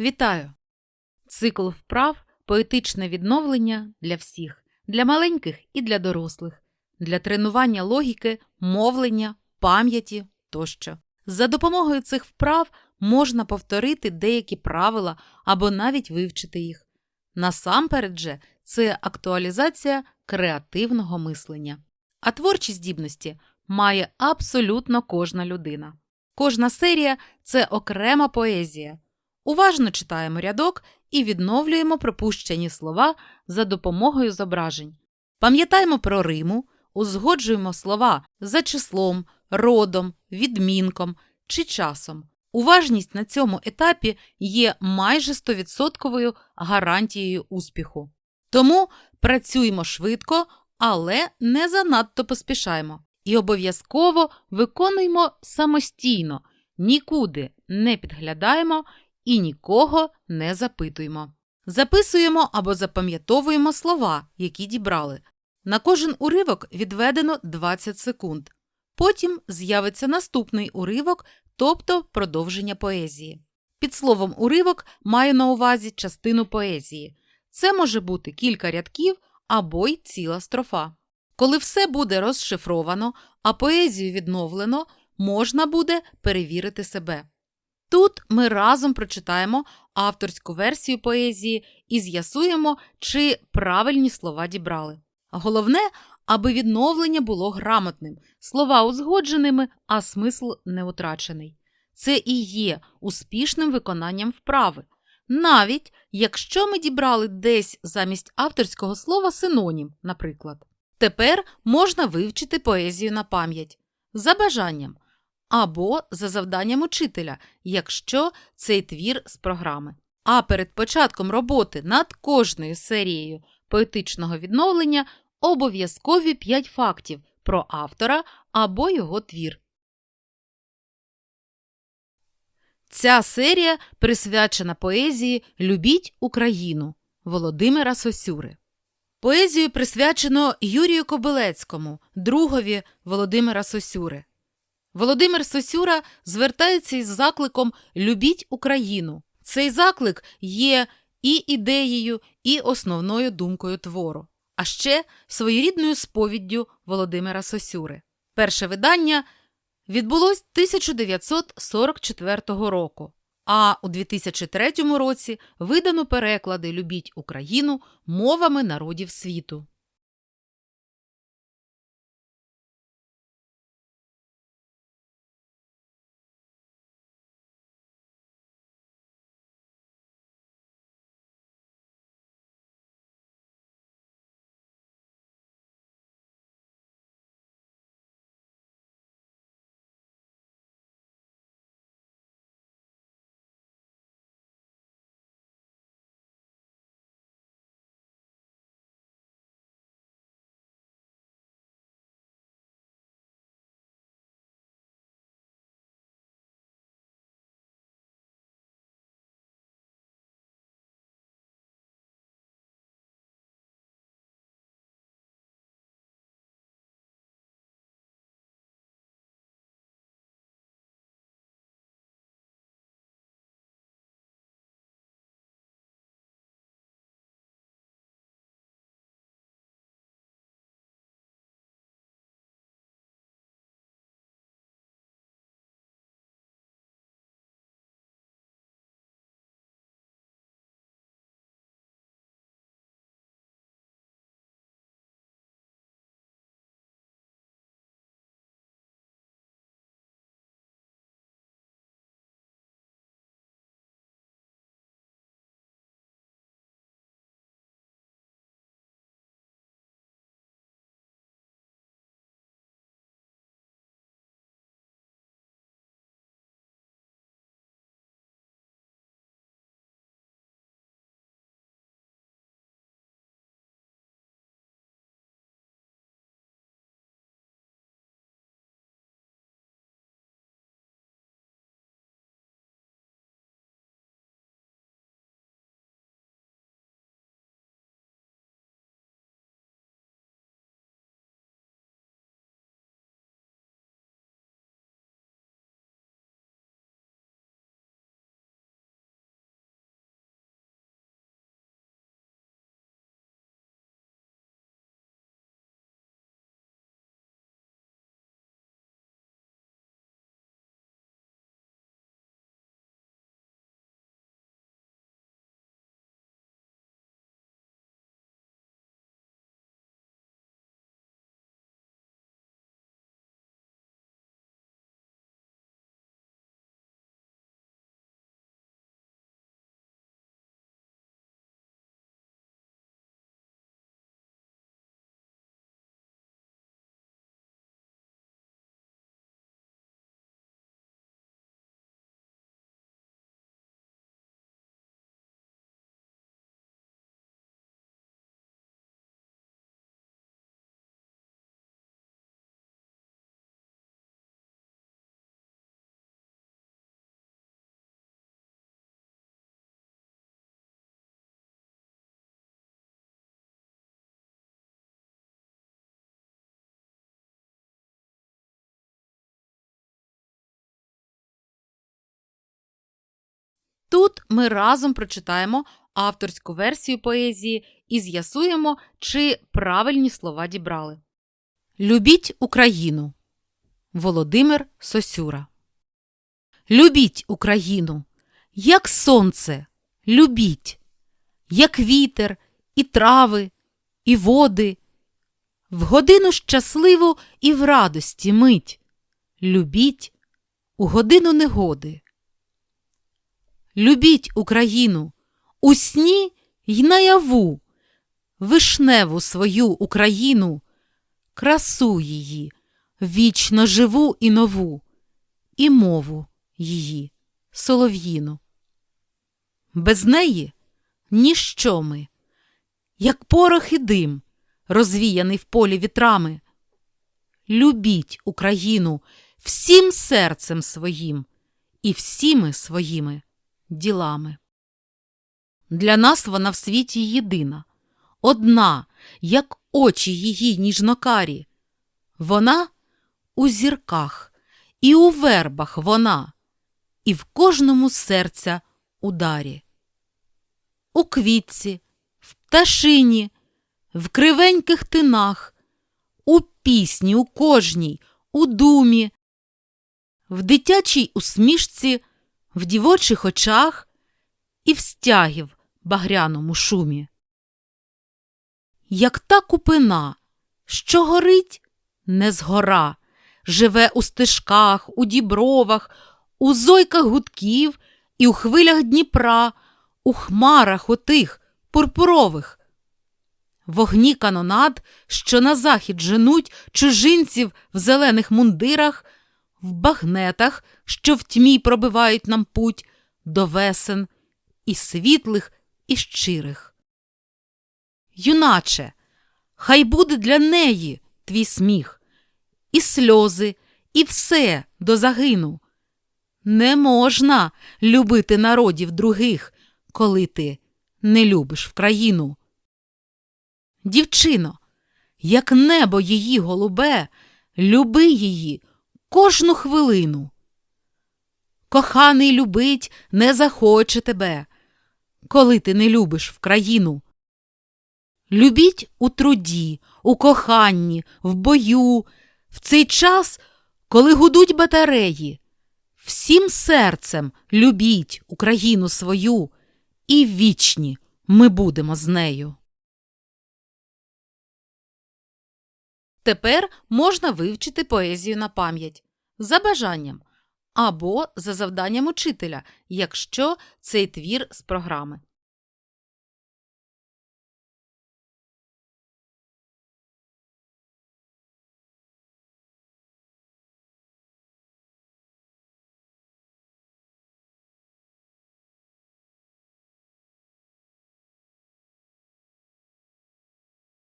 Вітаю! Цикл вправ поетичне відновлення для всіх, для маленьких і для дорослих, для тренування логіки, мовлення, пам'яті тощо. За допомогою цих вправ можна повторити деякі правила або навіть вивчити їх. Насамперед же це актуалізація креативного мислення. А творчі здібності має абсолютно кожна людина. Кожна серія це окрема поезія. Уважно читаємо рядок і відновлюємо пропущені слова за допомогою зображень. Пам'ятаємо про Риму, узгоджуємо слова за числом, родом, відмінком чи часом. Уважність на цьому етапі є майже 100% гарантією успіху. Тому працюємо швидко, але не занадто поспішаємо. І обов'язково виконуємо самостійно, нікуди не підглядаємо і нікого не запитуємо. Записуємо або запам'ятовуємо слова, які дібрали. На кожен уривок відведено 20 секунд. Потім з'явиться наступний уривок, тобто продовження поезії. Під словом уривок маю на увазі частину поезії. Це може бути кілька рядків або й ціла строфа. Коли все буде розшифровано, а поезію відновлено, можна буде перевірити себе. Тут ми разом прочитаємо авторську версію поезії і з'ясуємо, чи правильні слова дібрали. Головне, аби відновлення було грамотним, слова узгодженими, а смисл не утрачений. Це і є успішним виконанням вправи. Навіть якщо ми дібрали десь замість авторського слова синонім, наприклад. Тепер можна вивчити поезію на пам'ять за бажанням або за завданням учителя, якщо цей твір з програми. А перед початком роботи над кожною серією поетичного відновлення обов'язкові 5 фактів про автора або його твір. Ця серія присвячена поезії Любіть Україну Володимира Сосюри. Поезію присвячено Юрію Кобилецькому, другові Володимира Сосюри. Володимир Сосюра звертається із закликом Любіть Україну. Цей заклик є і ідеєю, і основною думкою твору, а ще своєрідною сповіддю Володимира Сосюри. Перше видання відбулось 1944 року, а у 2003 році видано переклади Любіть Україну мовами народів світу. Тут ми разом прочитаємо авторську версію поезії і з'ясуємо, чи правильні слова дібрали. Любіть Україну. Володимир Сосюра. Любіть Україну, як сонце, любіть, як вітер, і трави, і води, в годину щасливу і в радості мить. Любіть у годину негоди. Любіть Україну у сні й наяву, вишневу свою Україну, красу її, вічно живу і нову, і мову її, солов'їну. Без неї ніщо ми, як порох і дим, розвіяний в полі вітрами. Любіть Україну всім серцем своїм і всіми своїми ділами. Для нас вона в світі єдина, одна, як очі її ніжнокарі. Вона у зірках, і у вербах вона, і в кожному серця ударі. У квітці, в пташині, в кривеньких тинах, у пісні, у кожній, у думі, в дитячій усмішці, в дівочих очах і в стягів багряному шумі. Як та купина, що горить, не згора, живе у стежках, у дібровах, у зойках гудків і у хвилях Дніпра, у хмарах отих пурпурових. Вогні канонад, що на захід женуть чужинців в зелених мундирах, в багнетах, що в тьмі пробивають нам путь до весен і світлих, і щирих. Юначе, хай буде для неї твій сміх, і сльози, і все до загину. Не можна любити народів других, коли ти не любиш в країну. Дівчино, як небо її голубе, люби її кожну хвилину. Коханий любить не захоче тебе, коли ти не любиш в країну. Любіть у труді, у коханні, в бою, в цей час, коли гудуть батареї. Всім серцем любіть Україну свою, і вічні ми будемо з нею. Тепер можна вивчити поезію на пам'ять за бажанням або за завданням учителя, якщо цей твір з програми.